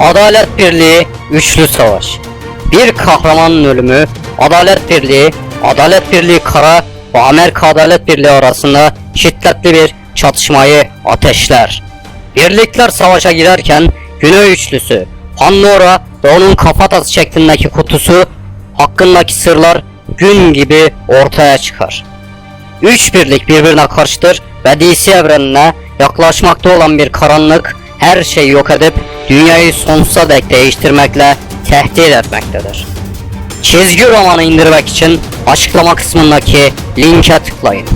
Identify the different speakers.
Speaker 1: Adalet Birliği Üçlü Savaş Bir kahramanın ölümü, Adalet Birliği, Adalet Birliği Kara ve Amerika Adalet Birliği arasında şiddetli bir çatışmayı ateşler. Birlikler savaşa girerken Güney Üçlüsü, Pandora ve onun kafatası şeklindeki kutusu hakkındaki sırlar gün gibi ortaya çıkar. Üç birlik birbirine karşıdır ve DC evrenine yaklaşmakta olan bir karanlık her şeyi yok edip dünyayı sonsuza dek değiştirmekle tehdit etmektedir. Çizgi romanı indirmek için açıklama kısmındaki linke tıklayın.